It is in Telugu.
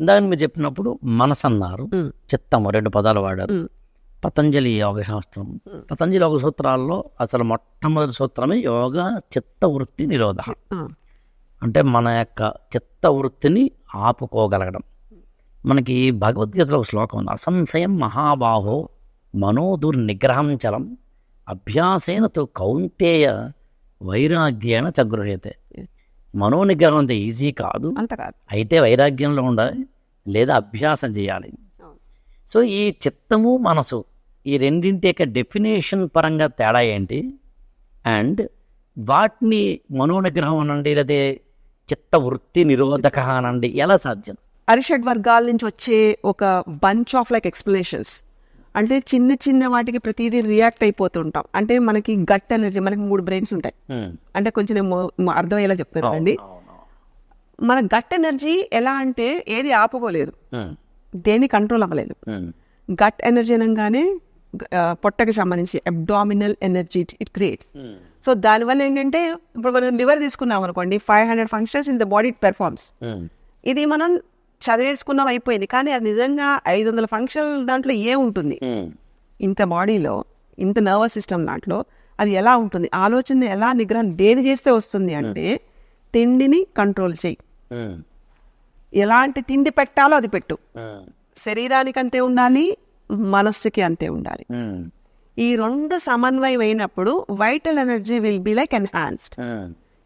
ఇందాక మీరు చెప్పినప్పుడు మనసు అన్నారు. చిత్తము రెండు పదాలు వాడారు. పతంజలి యోగ శాస్త్రం. పతంజలి యోగ సూత్రాల్లో అసలు మొట్టమొదటి సూత్రమే యోగ చిత్త వృత్తి నిరోధ అంటే మన యొక్క చిత్త వృత్తిని ఆపుకోగలగడం. మనకి భగవద్గీతలో ఒక శ్లోకం ఉంది. అసంశయం మహాబాహో మనోదుర్నిగ్రహం చలం. అభ్యాసేన తు కౌంతేయ వైరాగ్యేన చగృహ్యతే మనోనిగ్రహం అంత ఈజీ కాదు. అంత కాదు. అయితే వైరాగ్యంలో ఉండాలి లేదా అభ్యాసం చేయాలి. సో ఈ చిత్తము మనసు ఈ రెండింటి యొక్క డెఫినేషన్ పరంగా తేడా ఏంటి? అండ్ వాటిని మనోనిగ్రహం అనండి లేదా చిత్త వృత్తి నిరోధక అనండి ఎలా సాధ్యం? అరిషడ్ వర్గాల నుంచి వచ్చే ఒక బంచ్ ఆఫ్ లైక్ ఎక్స్ప్లెనేషన్స్ అంటే చిన్న చిన్న వాటికి ప్రతిదీ రియాక్ట్ అయిపోతుంటాం. అంటే మనకి గట్ ఎనర్జీ మనకి మూడు బ్రెయిన్స్ ఉంటాయి. అంటే కొంచెం అర్థమయ్యేలా చెప్తాను అండి. మన గట్ ఎనర్జీ ఎలా అంటే ఏది ఆపుకోలేదు. దేని కంట్రోల్ అవ్వలేదు. గట్ ఎనర్జీ అనగానే పొట్టకి సంబంధించి abdominal energy it creates so దానివల్ల ఏంటంటే ఇప్పుడు మనం లివర్ తీసుకున్నాం అనుకోండి five hundred functions in the body it performs ఇది మనం చదివేసుకున్నాం అయిపోయింది. కానీ అది నిజంగా ఐదు వందల ఫంక్షన్ దాంట్లో ఏముంటుంది ఇంత బాడీలో ఇంత నర్వస్ సిస్టమ్ దాంట్లో అది ఎలా ఉంటుంది? ఆలోచన ఎలా నిగ్రహం దేని చేస్తే వస్తుంది అంటే తిండిని కంట్రోల్ చేయి. ఎలాంటి తిండి పెట్టాలో అది పెట్టు. శరీరానికి అంతే ఉండాలి మనస్సుకి అంతే ఉండాలి. ఈ రెండు సమన్వయం అయినప్పుడు vital energy will be like enhanced